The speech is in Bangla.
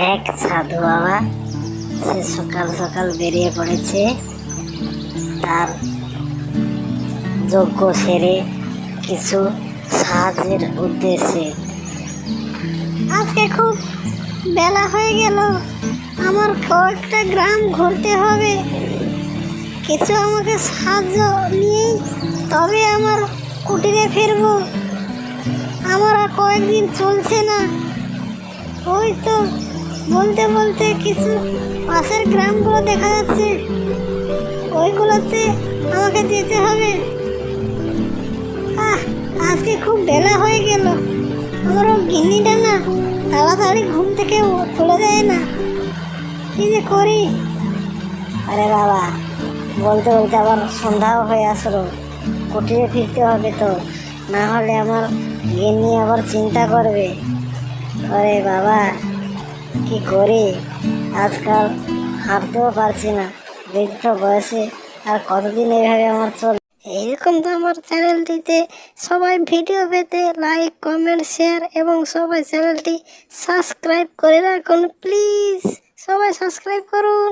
এক সাধু বাবা, সে সকাল সকাল বেরিয়ে পড়েছে। তার যজ্ঞ সেরে কিছু সাহায্যের উদ্দেশ্যে। আজকে খুব বেলা হয়ে গেল। আমার কয়েকটা গ্রাম ঘুরতে হবে। কিছু আমাকে সাহায্য নিয়েই তবে আমার কুটিরে ফিরবো। আমার আর কয়েকদিন চলছে না। ওই তো বলতে বলতে কিছু পাশের গ্রামগুলো দেখা যাচ্ছে। ওইগুলোতে আমাকে যেতে হবে। আহ, আজকে খুব বেলা হয়ে গেল। আমার ও গিন্নিটা না তাড়াতাড়ি ঘুম থেকে তুলে দেয় না। কি যে করি? আরে বাবা, বলতে বলতে আবার সন্ধ্যাও হয়ে আসলো। কুটিরে ফিরতে হবে তো, না হলে আমার গিন্নি আবার চিন্তা করবে। আরে বাবা কি করি? আজকাল হাঁটতেও পারছি না। বৃদ্ধ বয়সে আর কতদিন এইভাবে আমার চল এইরকম তো আমার চ্যানেলটিতে সবাই ভিডিও পেতে লাইক কমেন্ট শেয়ার এবং সবাই চ্যানেলটি সাবস্ক্রাইব করে রাখুন প্লিজ সবাই সাবস্ক্রাইব করুন।